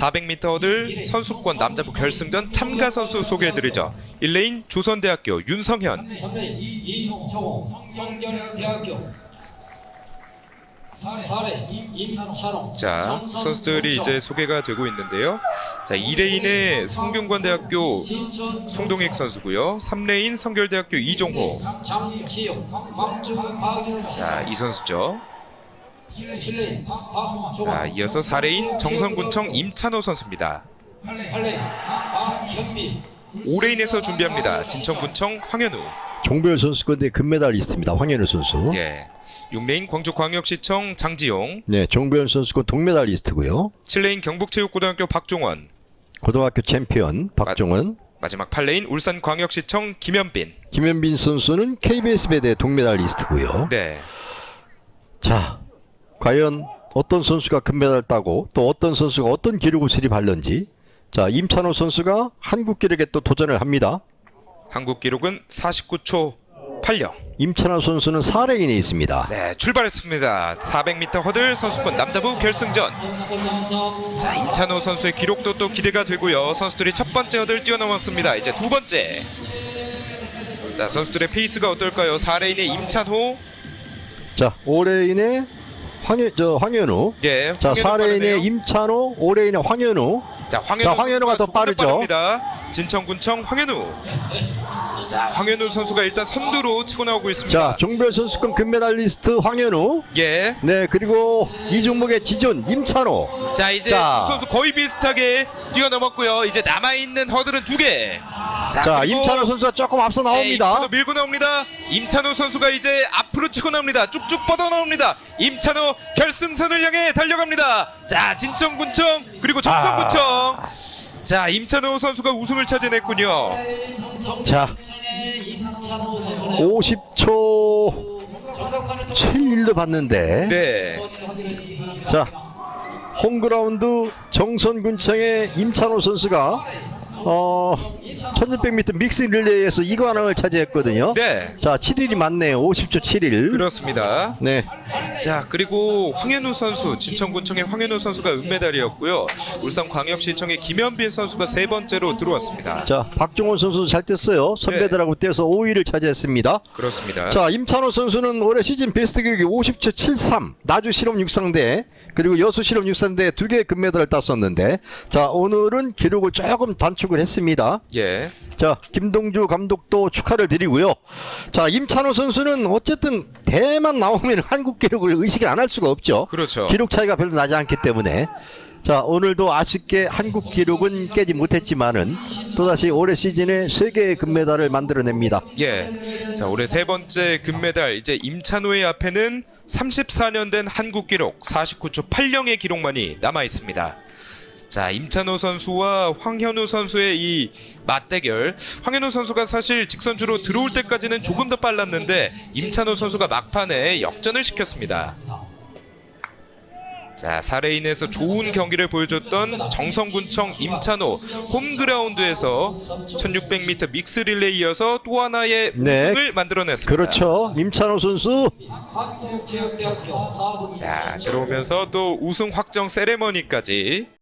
400m 허들 선수권 남자부 결승전 참가 선수 소개해드리죠. 1레인 조선대학교 윤성현, 선배 이종호 성경대학교 사례 임찬호 자 선수들이 이제 소개가 되고 있는데요. 자 2레인의 성균관대학교 송동익 선수고요. 3레인 성결대학교 이종호. 장지영 박주박 자이 선수죠. 7레인 자 이어서 4레인 정선군청 임찬호 선수입니다. 8레인 박현미 5레인에서 준비합니다. 진천군청 황현우. 종별 선수권대 금메달리스트입니다. 황현우 선수. 예. 6레인 광주광역시청 장지용. 네, 종별 선수권 동메달리스트고요. 7레인 경북체육고등학교 박종원. 고등학교 챔피언 박종원. 마지막 8레인 울산광역시청 김현빈. 김현빈 선수는 KBS 배대 동메달리스트고요. 네. 자, 과연 어떤 선수가 금메달 따고 또 어떤 선수가 어떤 기록을 수립할는지. 자, 임찬호 선수가 한국 기록에 또 도전을 합니다. 한국 기록은 49초 80. 임찬호 선수는 4레인에 있습니다. 네, 출발했습니다. 400m 허들 선수권 남자부 결승전. 자, 임찬호 선수의 기록도 또 기대가 되고요. 선수들이 첫 번째 허들 뛰어넘었습니다. 이제 두 번째. 자, 선수들의 페이스가 어떨까요? 4레인의 임찬호. 자, 5레인의 황현 저 황현우. 예. 자, 황현우 4레인의 빠르네요. 임찬호, 5레인의 황현우. 자, 황현우 자, 황현우가 더 선수가 빠르죠. 빠릅니다. 진천군청 황현우. 자, 황현우 선수가 일단 선두로 치고 나오고 있습니다. 자, 종별 선수권 금메달리스트 황현우. 예. 네, 그리고 이 종목의 지존 임찬호. 자 이제 자. 두 선수 거의 비슷하게 뛰어넘었고요. 이제 남아 있는 허들은 두 개. 자, 그리고 임찬호 선수가 조금 앞서 네, 나옵니다. 임찬호 밀고 나옵니다. 임찬호 선수가 이제 앞으로 치고 나옵니다. 쭉쭉 뻗어 나옵니다. 임찬호 결승선을 향해 달려갑니다. 자 진천군청 그리고 정선군청. 아. 자 임찬호 선수가 우승을 차지했군요. 자, 50초 71도 봤는데. 네. 자, 홈그라운드 정선군청의 임찬호 선수가 어 1600m 믹스 릴레이에서 2관왕을 차지했거든요. 네. 자, 7일이 맞네요. 50초 7일. 그렇습니다. 네. 자 그리고 황현우 선수 진천군청의 황현우 선수가 은메달이었고요. 울산광역시청의 김현빈 선수가 세 번째로 들어왔습니다. 자, 박종원 선수 잘 뛰었어요. 선배들하고 뛰어서 5위를 차지했습니다. 그렇습니다. 자, 임찬호 선수는 올해 시즌 베스트 기록이 50초 73. 나주 실업 육상대 그리고 여수 실업 육상대 두 개의 금메달을 땄었는데 자, 오늘은 기록을 조금 단축 을 했습니다. 예. 자, 김동주 감독도 축하를 드리고요. 자, 임찬호 선수는 어쨌든 대만 나오면 한국 기록을 의식을 안 할 수가 없죠. 그렇죠. 기록 차이가 별로 나지 않기 때문에. 자, 오늘도 아쉽게 한국 기록은 깨지 못했지만은 또다시 올해 시즌에 세 개의 금메달을 만들어냅니다. 예. 자, 올해 세 번째 금메달 이제 임찬호의 앞에는 34년 된 한국 기록 49초 80의 기록만이 남아 있습니다. 자, 임찬호 선수와 황현우 선수의 이 맞대결. 황현우 선수가 사실 직선주로 들어올 때까지는 조금 더 빨랐는데 임찬호 선수가 막판에 역전을 시켰습니다. 자, 4레인에서 좋은 경기를 보여줬던 정성군청 임찬호 홈그라운드에서 1600m 믹스 릴레이 이어서 또 하나의 네. 우승을 만들어냈습니다. 그렇죠. 임찬호 선수 한국체육대학교 4분 자, 들어오면서 또 우승 확정 세레머니까지